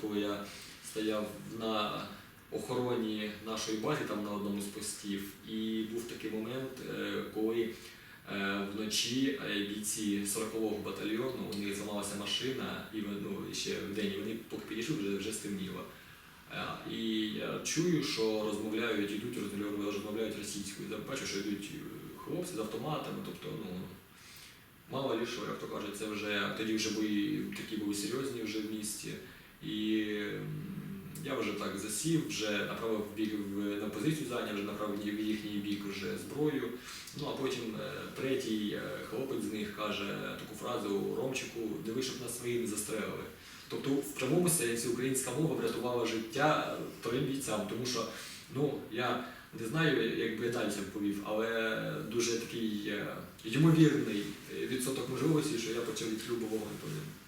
коли я стояв на охороні нашої бази там на одному з постів. І був такий момент, е, коли е, вночі е, бійці 40-го батальйону у них зламалася машина, і ну, ще в день вони поки підійшли, вже, вже стемніло. І я чую, що розмовляють, йдуть, розмовляють, російською. Бачу, що йдуть хлопці з автоматами, тобто, ну, мало лі що, як то кажуть, це вже тоді вже бої такі були серйозні вже в місті. І м, я вже так засів, вже направив бік на позицію зайняв, вже направив в їхній бік вже зброю. Ну а потім е, третій е, хлопець з них каже таку фразу Ромчику, диви, щоб нас свої не застрелили. Тобто в прямому сенсі українська мова врятувала життя трьом бійцям, тому що ну я не знаю, як би я далі повів, але дуже такий е, ймовірний відсоток можливості, що я почав від любого вогонь по ним.